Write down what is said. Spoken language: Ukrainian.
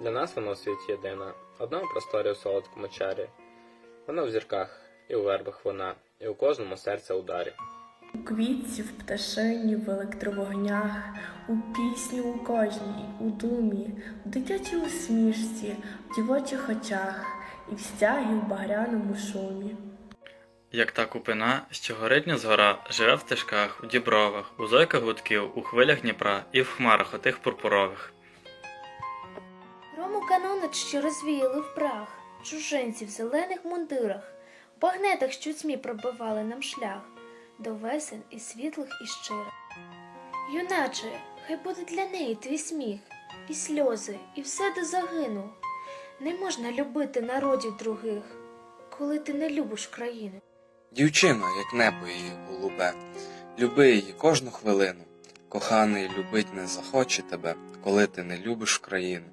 Для нас вона у світі єдина, одна в просторі у солодкому чарі. Вона в зірках, і у вербах вона, і у кожному серце ударі. У квітці, в пташині, в електровогнях, у пісні у кожній, у думі, в дитячій усмішці, в дівочих очах і в стягі в багряному шумі. Як та купина, що горить згора, живе в стежках, у дібровах, у зойках гудків, у хвилях Дніпра і в хмарах отих пурпурових. Рому канонич, що розвіяли в прах, чужинці в зелених мундирах, в багнетах, що тьмі пробивали нам шлях, до весен і світлих, і щирих. Юначе, хай буде для неї твій сміх, і сльози, і все до загину. Не можна любити народів других, коли ти не любиш країну. Дівчина, як небо її голубе, люби її кожну хвилину. Коханий любить не захоче тебе, коли ти не любиш країну.